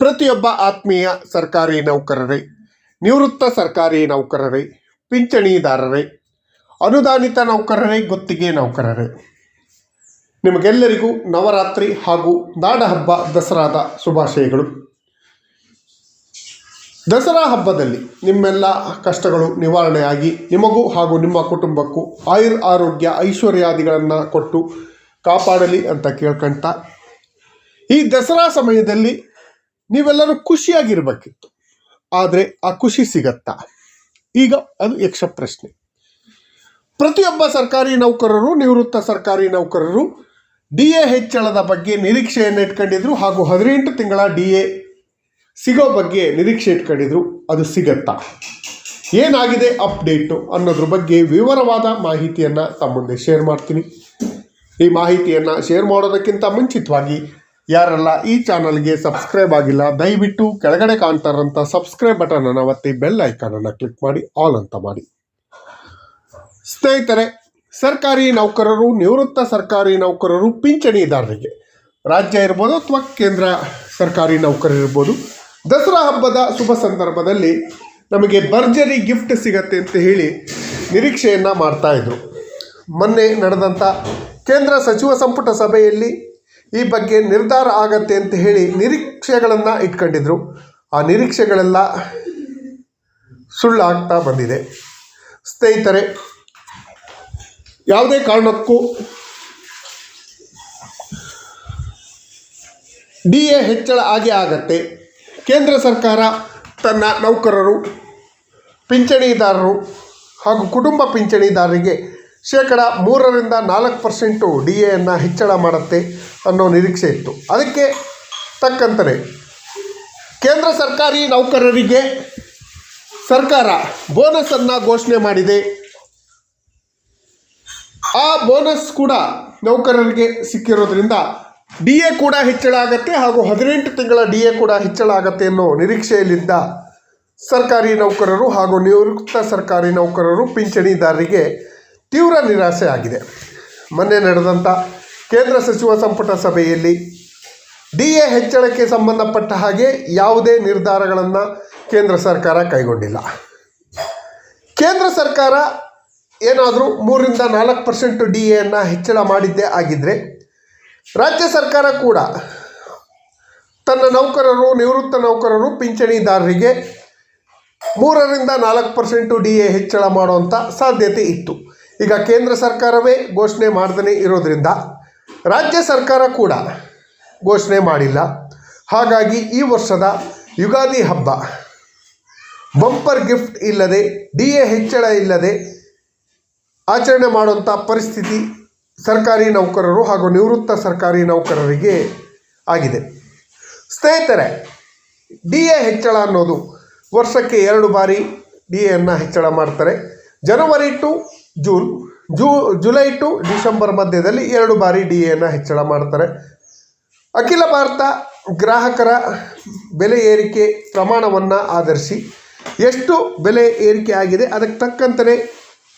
ಪ್ರತಿಯೊಬ್ಬ ಆತ್ಮೀಯ ಸರ್ಕಾರಿ ನೌಕರರೇ, ನಿವೃತ್ತ ಸರ್ಕಾರಿ ನೌಕರರೇ, ಪಿಂಚಣಿದಾರರೇ, ಅನುದಾನಿತ ನೌಕರರೇ, ಗುತ್ತಿಗೆ ನೌಕರರೇ. ನಿಮಗೆಲ್ಲರಿಗೂ ನವರಾತ್ರಿ ಹಾಗೂ ನಾಡಹಬ್ಬ ದಸರಾದ ಶುಭಾಶಯಗಳು. ದಸರಾ ಹಬ್ಬದಲ್ಲಿ ನಿಮ್ಮೆಲ್ಲ ಕಷ್ಟಗಳು ನಿವಾರಣೆಯಾಗಿ ನಿಮಗೂ ಹಾಗೂ ನಿಮ್ಮ ಕುಟುಂಬಕ್ಕೂ ಆಯುರ್ ಆರೋಗ್ಯ ಐಶ್ವರ್ಯಾದಿಗಳನ್ನು ಕೊಟ್ಟು ಕಾಪಾಡಲಿ ಅಂತ ಕೇಳ್ಕೊಂತ ಈ ದಸರಾ ಸಮಯದಲ್ಲಿ ನೀವೆಲ್ಲರೂ ಖುಷಿಯಾಗಿರ್ಬೇಕಿತ್ತು. ಆದರೆ ಆ ಖುಷಿ ಸಿಗತ್ತಾ? ಈಗ ಅದು ಯಕ್ಷ ಪ್ರಶ್ನೆ. ಪ್ರತಿಯೊಬ್ಬ ಸರ್ಕಾರಿ ನೌಕರರು, ನಿವೃತ್ತ ಸರ್ಕಾರಿ ನೌಕರರು ಡಿ ಎ ಹೆಚ್ಚಳದ ಬಗ್ಗೆ ನಿರೀಕ್ಷೆಯನ್ನು ಇಟ್ಕೊಂಡಿದ್ರು ಹಾಗೂ ಹದಿನೆಂಟು ತಿಂಗಳ ಡಿ ಎ ಸಿಗೋ ಬಗ್ಗೆ ನಿರೀಕ್ಷೆ ಇಟ್ಕೊಂಡಿದ್ರು, ಅದು ಸಿಗತ್ತಾ? ಏನಾಗಿದೆ ಅಪ್ಡೇಟು ಅನ್ನೋದ್ರ ಬಗ್ಗೆ ವಿವರವಾದ ಮಾಹಿತಿಯನ್ನು ತಮ್ಮ ಮುಂದೆ ಶೇರ್ ಮಾಡ್ತೀನಿ. ಈ ಮಾಹಿತಿಯನ್ನು ಶೇರ್ ಮಾಡೋದಕ್ಕಿಂತ ಮುಂಚಿತವಾಗಿ ಯಾರೆಲ್ಲ ಈ ಚಾನಲ್ಗೆ ಸಬ್ಸ್ಕ್ರೈಬ್ ಆಗಿಲ್ಲ, ದಯವಿಟ್ಟು ಕೆಳಗಡೆ ಕಾಣ್ತಾರಂಥ ಸಬ್ಸ್ಕ್ರೈಬ್ ಬಟನನ್ನು ಒತ್ತಿ ಬೆಲ್ ಐಕಾನನ್ನು ಕ್ಲಿಕ್ ಮಾಡಿ, ಆಲ್ ಅಂತ ಮಾಡಿ. ಸ್ನೇಹಿತರೆ, ಸರ್ಕಾರಿ ನೌಕರರು, ನಿವೃತ್ತ ಸರ್ಕಾರಿ ನೌಕರರು, ಪಿಂಚಣಿದಾರರಿಗೆ. ರಾಜ್ಯ ಇರ್ಬೋದು ಅಥವಾ ಕೇಂದ್ರ ಸರ್ಕಾರಿ ನೌಕರರು ಇರ್ಬೋದು, ದಸರಾ ಹಬ್ಬದ ಶುಭ ಸಂದರ್ಭದಲ್ಲಿ ನಮಗೆ ಭರ್ಜರಿ ಗಿಫ್ಟ್ ಸಿಗತ್ತೆ ಅಂತ ಹೇಳಿ ನಿರೀಕ್ಷೆಯನ್ನು ಮಾಡ್ತಾಯಿದ್ರು ಮೊನ್ನೆ ನಡೆದಂಥ ಕೇಂದ್ರ ಸಚಿವ ಸಂಪುಟ ಸಭೆಯಲ್ಲಿ ಈ ಬಗ್ಗೆ ನಿರ್ಧಾರ ಆಗತ್ತೆ ಅಂತ ಹೇಳಿ ನಿರೀಕ್ಷೆಗಳನ್ನು ಇಟ್ಕೊಂಡಿದ್ರು. ಆ ನಿರೀಕ್ಷೆಗಳೆಲ್ಲ ಸುಳ್ಳಾಗ್ತಾ ಬಂದಿದೆ. ಸ್ನೇಹಿತರೆ, ಯಾವುದೇ ಕಾರಣಕ್ಕೂ ಡಿ ಎ ಹೆಚ್ಚಳ ಆಗೇ ಆಗತ್ತೆ. ಕೇಂದ್ರ ಸರ್ಕಾರ ತನ್ನ ನೌಕರರು, ಪಿಂಚಣಿದಾರರು ಹಾಗೂ ಕುಟುಂಬ ಪಿಂಚಣಿದಾರರಿಗೆ ಶೇಕಡ ಮೂರರಿಂದ ನಾಲ್ಕು ಪರ್ಸೆಂಟು ಡಿ ಎಯನ್ನು ಹೆಚ್ಚಳ ಮಾಡುತ್ತೆ ಅನ್ನೋ ನಿರೀಕ್ಷೆ ಇತ್ತು. ಅದಕ್ಕೆ ತಕ್ಕಂತೆ ಕೇಂದ್ರ ಸರ್ಕಾರಿ ನೌಕರರಿಗೆ ಸರ್ಕಾರ ಬೋನಸನ್ನು ಘೋಷಣೆ ಮಾಡಿದೆ. ಆ ಬೋನಸ್ ಕೂಡ ನೌಕರರಿಗೆ ಸಿಕ್ಕಿರೋದ್ರಿಂದ ಡಿ ಎ ಕೂಡ ಹೆಚ್ಚಳ ಆಗತ್ತೆ ಹಾಗೂ ಹದಿನೆಂಟು ತಿಂಗಳ ಡಿ ಎ ಕೂಡ ಹೆಚ್ಚಳ ಆಗತ್ತೆ ಅನ್ನೋ ನಿರೀಕ್ಷೆಯಲ್ಲಿದ್ದ ಸರ್ಕಾರಿ ನೌಕರರು ಹಾಗೂ ನಿವೃತ್ತ ಸರ್ಕಾರಿ ನೌಕರರು ಪಿಂಚಣಿದಾರರಿಗೆ ತೀವ್ರ ನಿರಾಸೆ ಆಗಿದೆ. ಮೊನ್ನೆ ನಡೆದಂಥ ಕೇಂದ್ರ ಸಚಿವ ಸಂಪುಟ ಸಭೆಯಲ್ಲಿ ಡಿ ಎ ಹೆಚ್ಚಳಕ್ಕೆ ಸಂಬಂಧಪಟ್ಟ ಹಾಗೆ ಯಾವುದೇ ನಿರ್ಧಾರಗಳನ್ನು ಕೇಂದ್ರ ಸರ್ಕಾರ ಕೈಗೊಂಡಿಲ್ಲ. ಕೇಂದ್ರ ಸರ್ಕಾರ ಏನಾದರೂ ಮೂರಿಂದ ನಾಲ್ಕು ಪರ್ಸೆಂಟು ಡಿ ಎಯನ್ನು ಹೆಚ್ಚಳ ಮಾಡಿದ್ದೇ ಆಗಿದ್ದರೆ ರಾಜ್ಯ ಸರ್ಕಾರ ಕೂಡ ತನ್ನ ನೌಕರರು, ನಿವೃತ್ತ ನೌಕರರು, ಪಿಂಚಣಿದಾರರಿಗೆ ಮೂರರಿಂದ ನಾಲ್ಕು ಪರ್ಸೆಂಟು ಡಿ ಎ ಹೆಚ್ಚಳ ಮಾಡುವಂಥ ಸಾಧ್ಯತೆ ಇತ್ತು. ಈಗ ಕೇಂದ್ರ ಸರ್ಕಾರವೇ ಘೋಷಣೆ ಮಾಡ್ದೇ ಇರೋದ್ರಿಂದ ರಾಜ್ಯ ಸರ್ಕಾರ ಕೂಡ ಘೋಷಣೆ ಮಾಡಿಲ್ಲ. ಹಾಗಾಗಿ ಈ ವರ್ಷದ ಯುಗಾದಿ ಹಬ್ಬ ಬಂಪರ್ ಗಿಫ್ಟ್ ಇಲ್ಲದೆ, ಡಿ ಎ ಹೆಚ್ಚಳ ಇಲ್ಲದೆ ಆಚರಣೆ ಮಾಡುವಂಥ ಪರಿಸ್ಥಿತಿ ಸರ್ಕಾರಿ ನೌಕರರು ಹಾಗೂ ನಿವೃತ್ತ ಸರ್ಕಾರಿ ನೌಕರರಿಗೆ ಆಗಿದೆ. ಸ್ನೇಹಿತರೆ, ಡಿ ಎ ಹೆಚ್ಚಳ ಅನ್ನೋದು ವರ್ಷಕ್ಕೆ ಎರಡು ಬಾರಿ ಡಿ ಎನ್ನು ಹೆಚ್ಚಳ ಮಾಡ್ತಾರೆ. ಜನವರಿ ಟು ಜೂನ್, ಜೂ, ಜುಲೈ ಟು ಡಿಸೆಂಬರ್ ಮಧ್ಯದಲ್ಲಿ ಎರಡು ಬಾರಿ ಡಿ ಎನ್ನು ಹೆಚ್ಚಳ ಮಾಡ್ತಾರೆ. ಅಖಿಲ ಭಾರತ ಗ್ರಾಹಕರ ಬೆಲೆ ಏರಿಕೆ ಪ್ರಮಾಣವನ್ನು ಆಧರಿಸಿ ಎಷ್ಟು ಬೆಲೆ ಏರಿಕೆ ಆಗಿದೆ, ಅದಕ್ಕೆ ತಕ್ಕಂತೆ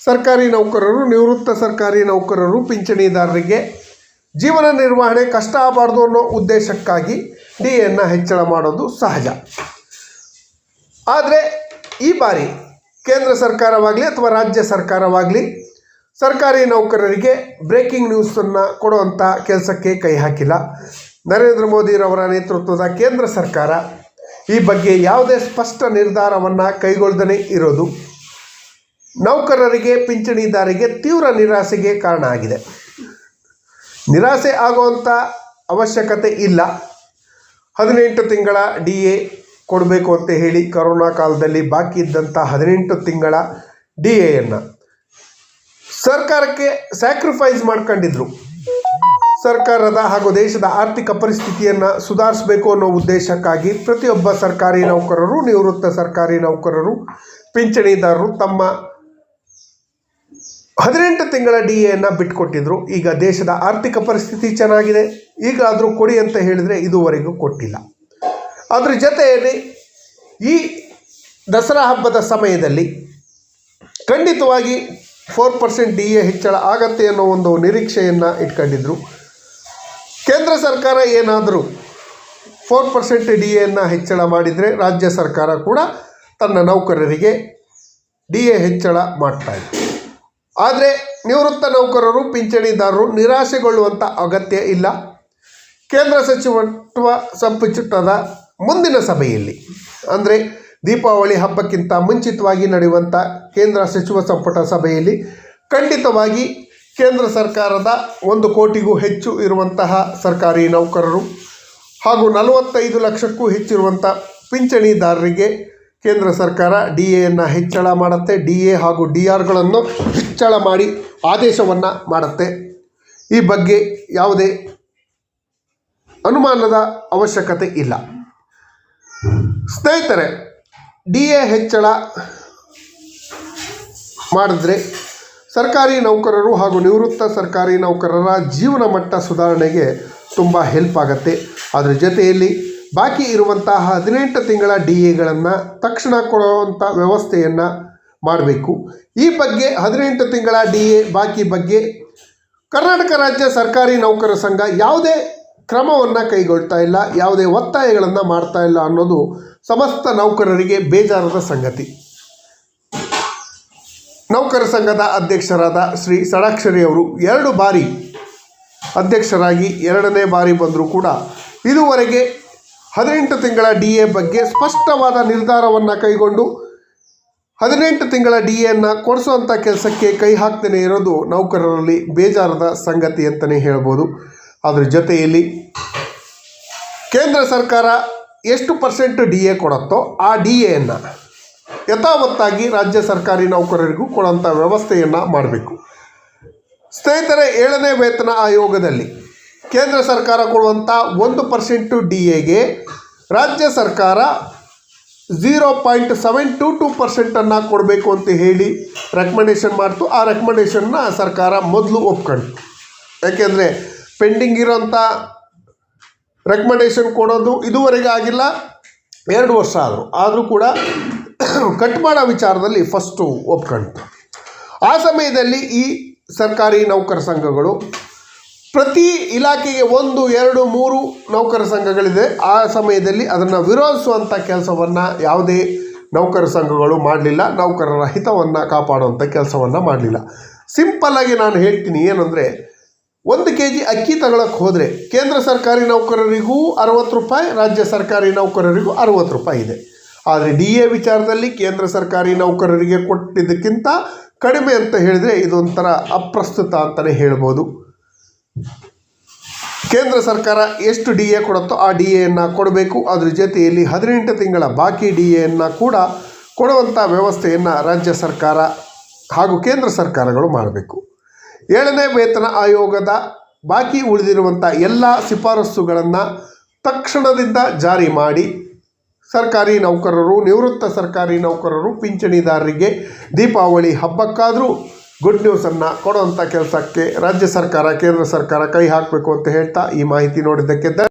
ಸರ್ಕಾರಿ ನೌಕರರು, ನಿವೃತ್ತ ಸರ್ಕಾರಿ ನೌಕರರು, ಪಿಂಚಣಿದಾರರಿಗೆ ಜೀವನ ನಿರ್ವಹಣೆ ಕಷ್ಟ ಆಗಬಾರ್ದು ಅನ್ನೋ ಉದ್ದೇಶಕ್ಕಾಗಿ ಡಿ ಎನ್ನು ಹೆಚ್ಚಳ ಮಾಡೋದು ಸಹಜ. ಆದರೆ ಈ ಬಾರಿ ಕೇಂದ್ರ ಸರ್ಕಾರವಾಗಲಿ ಅಥವಾ ರಾಜ್ಯ ಸರ್ಕಾರವಾಗಲಿ ಸರ್ಕಾರಿ ನೌಕರರಿಗೆ ಬ್ರೇಕಿಂಗ್ ನ್ಯೂಸನ್ನು ಕೊಡುವಂಥ ಕೆಲಸಕ್ಕೆ ಕೈ ಹಾಕಿಲ್ಲ. ನರೇಂದ್ರ ಮೋದಿರವರ ನೇತೃತ್ವದ ಕೇಂದ್ರ ಸರ್ಕಾರ ಈ ಬಗ್ಗೆ ಯಾವುದೇ ಸ್ಪಷ್ಟ ನಿರ್ಧಾರವನ್ನು ಕೈಗೊಳ್ಳದೇ ಇರೋದು ನೌಕರರಿಗೆ ಪಿಂಚಣಿದಾರಿಗೆ ತೀವ್ರ ನಿರಾಸೆಗೆ ಕಾರಣ ಆಗಿದೆ. ನಿರಾಸೆ ಆಗುವಂಥ ಅವಶ್ಯಕತೆ ಇಲ್ಲ. ಹದಿನೆಂಟು ತಿಂಗಳ ಡಿ ಎ ಕೊಡಬೇಕು ಅಂತ ಹೇಳಿ ಕೊರೋನಾ ಕಾಲದಲ್ಲಿ ಬಾಕಿ ಇದ್ದಂಥ ಹದಿನೆಂಟು ತಿಂಗಳ ಡಿ ಎನ್ನು ಸರ್ಕಾರಕ್ಕೆ ಸ್ಯಾಕ್ರಿಫೈಸ್ ಮಾಡ್ಕೊಂಡಿದ್ರು. ಸರ್ಕಾರದ ಹಾಗೂ ದೇಶದ ಆರ್ಥಿಕ ಪರಿಸ್ಥಿತಿಯನ್ನು ಸುಧಾರಿಸಬೇಕು ಅನ್ನೋ ಉದ್ದೇಶಕ್ಕಾಗಿ ಪ್ರತಿಯೊಬ್ಬ ಸರ್ಕಾರಿ ನೌಕರರು, ನಿವೃತ್ತ ಸರ್ಕಾರಿ ನೌಕರರು, ಪಿಂಚಣಿದಾರರು ತಮ್ಮ ಹದಿನೆಂಟು ತಿಂಗಳ ಡಿ ಎನ್ನು ಬಿಟ್ಕೊಟ್ಟಿದ್ರು. ಈಗ ದೇಶದ ಆರ್ಥಿಕ ಪರಿಸ್ಥಿತಿ ಚೆನ್ನಾಗಿದೆ. ಈಗಾದರೂ ಕೊಡಿ ಅಂತ ಹೇಳಿದರೆ ಇದುವರೆಗೂ ಕೊಟ್ಟಿಲ್ಲ. ಅದ್ರ ಜೊತೆಯಲ್ಲಿ ಈ ದಸರಾ ಹಬ್ಬದ ಸಮಯದಲ್ಲಿ ಖಂಡಿತವಾಗಿ ಫೋರ್ ಪರ್ಸೆಂಟ್ ಡಿ ಎ ಹೆಚ್ಚಳ ಆಗತ್ತೆ ಅನ್ನೋ ಒಂದು ನಿರೀಕ್ಷೆಯನ್ನು ಇಟ್ಕೊಂಡಿದ್ರು. ಕೇಂದ್ರ ಸರ್ಕಾರ ಏನಾದರೂ ಫೋರ್ ಪರ್ಸೆಂಟ್ ಡಿ ಎನ್ನು ಹೆಚ್ಚಳ ಮಾಡಿದರೆ ರಾಜ್ಯ ಸರ್ಕಾರ ಕೂಡ ತನ್ನ ನೌಕರರಿಗೆ ಡಿ ಎ ಹೆಚ್ಚಳ ಮಾಡ್ತಾ ಇದೆ. ಆದರೆ ನಿವೃತ್ತ ನೌಕರರು, ಪಿಂಚಣಿದಾರರು ನಿರಾಶೆಗೊಳ್ಳುವಂಥ ಅಗತ್ಯ ಇಲ್ಲ. ಕೇಂದ್ರ ಸಚಿವ ಸಂಪುಟದ ಮುಂದಿನ ಸಭೆಯಲ್ಲಿ. ಅಂದರೆ ದೀಪಾವಳಿ ಹಬ್ಬಕ್ಕಿಂತ ಮುಂಚಿತವಾಗಿ ನಡೆಯುವಂಥ ಕೇಂದ್ರ ಸಚಿವ ಸಂಪುಟ ಸಭೆಯಲ್ಲಿ ಖಂಡಿತವಾಗಿ ಕೇಂದ್ರ ಸರ್ಕಾರದ ಒಂದು ಕೋಟಿಗೂ ಹೆಚ್ಚು ಇರುವಂತಹ ಸರ್ಕಾರಿ ನೌಕರರು ಹಾಗೂ ನಲವತ್ತೈದು ಲಕ್ಷಕ್ಕೂ ಹೆಚ್ಚಿರುವಂಥ ಪಿಂಚಣಿದಾರರಿಗೆ ಕೇಂದ್ರ ಸರ್ಕಾರ ಡಿ ಎಯನ್ನು ಹೆಚ್ಚಳ ಮಾಡುತ್ತೆ. ಡಿ ಎ ಹಾಗೂ ಡಿ ಆರ್ಗಳನ್ನು ಹೆಚ್ಚಳ ಮಾಡಿ ಆದೇಶವನ್ನು ಮಾಡುತ್ತೆ. ಈ ಬಗ್ಗೆ ಯಾವುದೇ ಅನುಮಾನದ ಅವಶ್ಯಕತೆ ಇಲ್ಲ. ಸ್ನೇಹಿತರೆ ಡಿ ಎ ಹೆಚ್ಚಳ ಮಾಡಿದ್ರೆ ಸರ್ಕಾರಿ ನೌಕರರು ಹಾಗೂ ನಿವೃತ್ತ ಸರ್ಕಾರಿ ನೌಕರರ ಜೀವನ ಮಟ್ಟ ಸುಧಾರಣೆಗೆ ತುಂಬ ಹೆಲ್ಪ್ ಆಗುತ್ತೆ. ಅದರ ಜೊತೆಯಲ್ಲಿ ಬಾಕಿ ಇರುವಂತಹ ಹದಿನೆಂಟು ತಿಂಗಳ ಡಿ ಎಗಳನ್ನು ತಕ್ಷಣ ಕೊಡುವಂಥ ವ್ಯವಸ್ಥೆಯನ್ನು ಮಾಡಬೇಕು. ಈ ಬಗ್ಗೆ ಹದಿನೆಂಟು ತಿಂಗಳ ಡಿ ಎ ಬಾಕಿ ಬಗ್ಗೆ ಕರ್ನಾಟಕ ರಾಜ್ಯ ಸರ್ಕಾರಿ ನೌಕರ ಸಂಘ ಯಾವುದೇ ಕ್ರಮವನ್ನು ಕೈಗೊಳ್ತಾ ಇಲ್ಲ, ಯಾವುದೇ ಒತ್ತಾಯಗಳನ್ನು ಮಾಡ್ತಾ ಇಲ್ಲ ಅನ್ನೋದು ಸಮಸ್ತ ನೌಕರರಿಗೆ ಬೇಜಾರದ ಸಂಗತಿ. ನೌಕರ ಸಂಘದ ಅಧ್ಯಕ್ಷರಾದ ಶ್ರೀ ಷಡಾಕ್ಷರಿ ಅವರು ಎರಡು ಬಾರಿ ಅಧ್ಯಕ್ಷರಾಗಿ ಎರಡನೇ ಬಾರಿ ಬಂದರೂ ಕೂಡ ಇದುವರೆಗೆ ಹದಿನೆಂಟು ತಿಂಗಳ ಡಿ ಎ ಬಗ್ಗೆ ಸ್ಪಷ್ಟವಾದ ನಿರ್ಧಾರವನ್ನು ಕೈಗೊಂಡು ಹದಿನೆಂಟು ತಿಂಗಳ ಡಿ ಎನ್ನು ಕೊಡಿಸುವಂಥ ಕೆಲಸಕ್ಕೆ ಕೈ ಹಾಕ್ತೇನೆ ಇರೋದು ನೌಕರರಲ್ಲಿ ಬೇಜಾರದ ಸಂಗತಿ ಅಂತಲೇ ಹೇಳ್ಬೋದು. ಅದ್ರ ಜೊತೆಯಲ್ಲಿ ಕೇಂದ್ರ ಸರ್ಕಾರ ಎಷ್ಟು ಪರ್ಸೆಂಟ್ ಡಿ ಎ ಕೊಡುತ್ತೋ ಆ ಡಿ ಎನ್ನು ಯಥಾವತ್ತಾಗಿ ರಾಜ್ಯ ಸರ್ಕಾರಿ ನೌಕರರಿಗೂ ಕೊಡೋಂಥ ವ್ಯವಸ್ಥೆಯನ್ನು ಮಾಡಬೇಕು. ಸ್ನೇಹಿತರೆ, ಏಳನೇ ವೇತನ ಆಯೋಗದಲ್ಲಿ ಕೇಂದ್ರ ಸರ್ಕಾರ ಕೊಡುವಂಥ ಒಂದು ಪರ್ಸೆಂಟು ಡಿ ಎಗೆ ರಾಜ್ಯ ಸರ್ಕಾರ zero point seven two two ಪರ್ಸೆಂಟನ್ನು ಕೊಡಬೇಕು ಅಂತ ಹೇಳಿ ರೆಕಮೆಂಡೇಷನ್ ಮಾಡ್ತು. ಆ ರೆಕಮೆಂಡೇಷನ್ನ ಸರ್ಕಾರ ಮೊದಲು ಒಪ್ಕೊಂಡು ಯಾಕೆಂದರೆ ಪೆಂಡಿಂಗ್ ಇರೋಂಥ ರೆಕಮೆಂಡೇಶನ್ ಕೊಡೋದು ಇದುವರೆಗೆ ಆಗಿಲ್ಲ. ಎರಡು ವರ್ಷ ಆದರು. ಆದರೂ ಕೂಡ ಕಟ್ ಮಾಡೋ ವಿಚಾರದಲ್ಲಿ ಫಸ್ಟು ಒಪ್ಕೊಂಡ್ತು ಆ ಸಮಯದಲ್ಲಿ ಈ ಸರ್ಕಾರಿ ನೌಕರ ಸಂಘಗಳು ಪ್ರತಿ ಇಲಾಖೆಗೆ ಒಂದು, ಎರಡು, ಮೂರು ನೌಕರ ಸಂಘಗಳಿದೆ. ಆ ಸಮಯದಲ್ಲಿ ಅದನ್ನು ವಿರೋಧಿಸುವಂಥ ಕೆಲಸವನ್ನು ಯಾವುದೇ ನೌಕರ ಸಂಘಗಳು ಮಾಡಲಿಲ್ಲ. ನೌಕರರ ಹಿತವನ್ನು ಕಾಪಾಡುವಂಥ ಕೆಲಸವನ್ನು ಮಾಡಲಿಲ್ಲ. ಸಿಂಪಲ್ಲಾಗಿ ನಾನು ಹೇಳ್ತೀನಿ ಏನಂದರೆ ಒಂದು ಕೆ ಜಿ ಅಕ್ಕಿ ತಗೊಳಕ್ಕೆ ಹೋದರೆ ಕೇಂದ್ರ ಸರ್ಕಾರಿ ನೌಕರರಿಗೂ ಅರವತ್ತು ರೂಪಾಯಿ, ರಾಜ್ಯ ಸರ್ಕಾರಿ ನೌಕರರಿಗೂ ಅರವತ್ತು ರೂಪಾಯಿ ಇದೆ. ಆದರೆ ಡಿ ಎ ವಿಚಾರದಲ್ಲಿ ಕೇಂದ್ರ ಸರ್ಕಾರಿ ನೌಕರರಿಗೆ ಕೊಟ್ಟಿದ್ದಕ್ಕಿಂತ ಕಡಿಮೆ ಅಂತ ಹೇಳಿದರೆ ಇದೊಂಥರ ಅಪ್ರಸ್ತುತ ಅಂತಲೇ ಹೇಳ್ಬೋದು. ಕೇಂದ್ರ ಸರ್ಕಾರ ಎಷ್ಟು ಡಿ ಎ ಕೊಡುತ್ತೋ ಆ ಡಿ ಎಯನ್ನು ಕೊಡಬೇಕು. ಅದ್ರ ಜೊತೆಯಲ್ಲಿ ಹದಿನೆಂಟು ತಿಂಗಳ ಬಾಕಿ ಡಿ ಎಯನ್ನು ಕೂಡ ಕೊಡುವಂಥ ವ್ಯವಸ್ಥೆಯನ್ನು ರಾಜ್ಯ ಸರ್ಕಾರ ಹಾಗೂ ಕೇಂದ್ರ ಸರ್ಕಾರಗಳು ಮಾಡಬೇಕು. ಏಳನೇ ವೇತನ ಆಯೋಗದ ಬಾಕಿ ಉಳಿದಿರುವಂಥ ಎಲ್ಲ ಶಿಫಾರಸುಗಳನ್ನು ತಕ್ಷಣದಿಂದ ಜಾರಿ ಮಾಡಿ ಸರ್ಕಾರಿ ನೌಕರರು, ನಿವೃತ್ತ ಸರ್ಕಾರಿ ನೌಕರರು, ಪಿಂಚಣಿದಾರರಿಗೆ ದೀಪಾವಳಿ ಹಬ್ಬಕ್ಕಾದರೂ ಗುಡ್ ನ್ಯೂಸನ್ನು ಕೊಡುವಂಥ ಕೆಲಸಕ್ಕೆ ರಾಜ್ಯ ಸರ್ಕಾರ, ಕೇಂದ್ರ ಸರ್ಕಾರ ಕೈ ಹಾಕಬೇಕು ಅಂತ ಹೇಳ್ತಾ ಈ ಮಾಹಿತಿ ನೋಡಿದ್ದಕ್ಕೆ